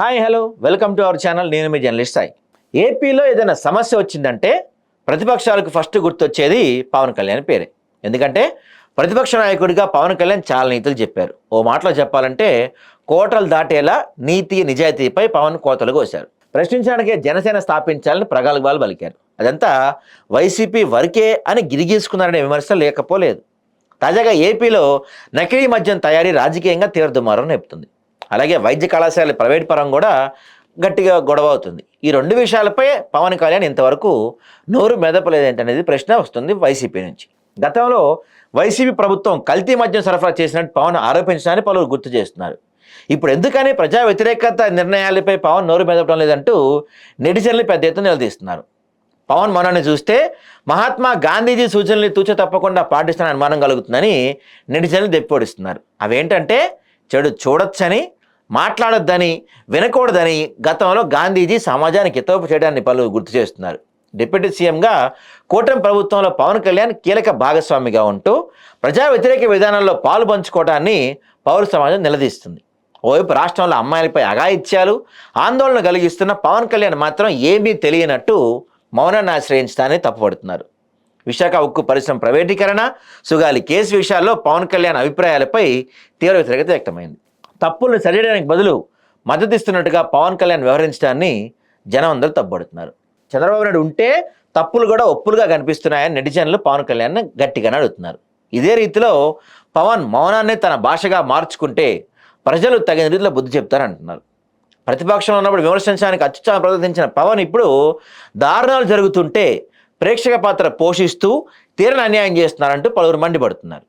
Hi hello. Welcome to our channel. నేను మీ journalist Sai. ఏపీలో ఏదైనా సమస్య వచ్చిందంటే ప్రతిపక్షాలకు ఫస్ట్ గుర్తొచ్చేది పవన్ కళ్యాణ్ పేరే. ఎందుకంటే ప్రతిపక్ష నాయకుడిగా పవన్ కళ్యాణ్ చాలా నీతులు చెప్పారు. ఓ మాటలో చెప్పాలంటే కోటలు దాటేలా నీతి నిజాయితీపై పవన్ కోతలు కోశారు. ప్రశ్నించడానికి జనసేన స్థాపించాలని ప్రగల్భాలు పలికారు. అదంతా వైసీపీ వరకే అని గిరిగీసుకున్నారనే విమర్శ లేకపోలేదు. తాజాగా ఏపీలో నకిలీ మద్యం తయారీ రాజకీయంగా తీవ్ర దుమారం నేపుతుంది అలాగే వైద్య కళాశాల ప్రైవేట్ పరం కూడా గట్టిగా గొడవ అవుతుంది. ఈ రెండు విషయాలపై పవన్ కళ్యాణ్ ఇంతవరకు నోరు మెదపలేదేంటనేది ప్రశ్న వస్తుంది వైసీపీ నుంచి. గతంలో వైసీపీ ప్రభుత్వం కల్తీ మద్యం సరఫరా చేసినట్టు పవన్ ఆరోపించడాన్ని పలువురు గుర్తు చేస్తున్నారు. ఇప్పుడు ఎందుకని ప్రజా వ్యతిరేకత నిర్ణయాలపై పవన్ నోరు మెదపడం లేదంటూ నెటిజన్లు పెద్ద ఎత్తున నిలదీస్తున్నారు. పవన్ మనల్ని చూస్తే మహాత్మా గాంధీజీ సూచనలు తూచ తప్పకుండా పాటిస్తున్న అనుమానం కలుగుతుందని నెటిజన్లు దెప్పిపొడిస్తున్నారు అవేంటంటే చెడు చూడొచ్చని మాట్లాడొద్దని వినకూడదని గతంలో గాంధీజీ సమాజానికి హితవు చేయడాన్ని పలు గుర్తు చేస్తున్నారు. డిప్యూటీ సీఎంగా కూటమి ప్రభుత్వంలో పవన్ కళ్యాణ్ కీలక భాగస్వామిగా ఉంటూ ప్రజా వ్యతిరేక విధానంలో పాలు పంచుకోవడాన్ని పౌర సమాజం నిలదీస్తుంది. ఓవైపు రాష్ట్రంలో అమ్మాయిలపై అఘాయిత్యాలు ఆందోళన కలిగిస్తున్న పవన్ కళ్యాణ్ మాత్రం ఏమీ తెలియనట్టు మౌనాన్ని ఆశ్రయించడాన్ని తప్పుపడుతున్నారు. విశాఖ ఉక్కు పరిశ్రమ ప్రైవేటీకరణ సుగాలి కేసు విషయాల్లో పవన్ కళ్యాణ్ అభిప్రాయాలపై తీవ్ర వ్యతిరేకత వ్యక్తమైంది. తప్పులను సరిచేయడానికి బదులు మద్దతిస్తున్నట్టుగా పవన్ కళ్యాణ్ వ్యవహరించడాన్ని జనం అందరూ తప్పుపడుతున్నారు చంద్రబాబు నాయుడు ఉంటే తప్పులు కూడా ఒప్పులుగా కనిపిస్తున్నాయని నెటిజన్లు పవన్ కళ్యాణ్ గట్టిగానే అడుగుతున్నారు. ఇదే రీతిలో పవన్ మౌనాన్ని తన భాషగా మార్చుకుంటే ప్రజలు తగిన రీతిలో బుద్ధి చెప్తారంటున్నారు ప్రతిపక్షంలో ఉన్నప్పుడు విమర్శించడానికి అత్యుత్సాహం ప్రదర్శించిన పవన్ ఇప్పుడు దారుణాలు జరుగుతుంటే ప్రేక్షక పాత్ర పోషిస్తూ తీరని అన్యాయం చేస్తున్నారంటూ పలువురు మండిపడుతున్నారు.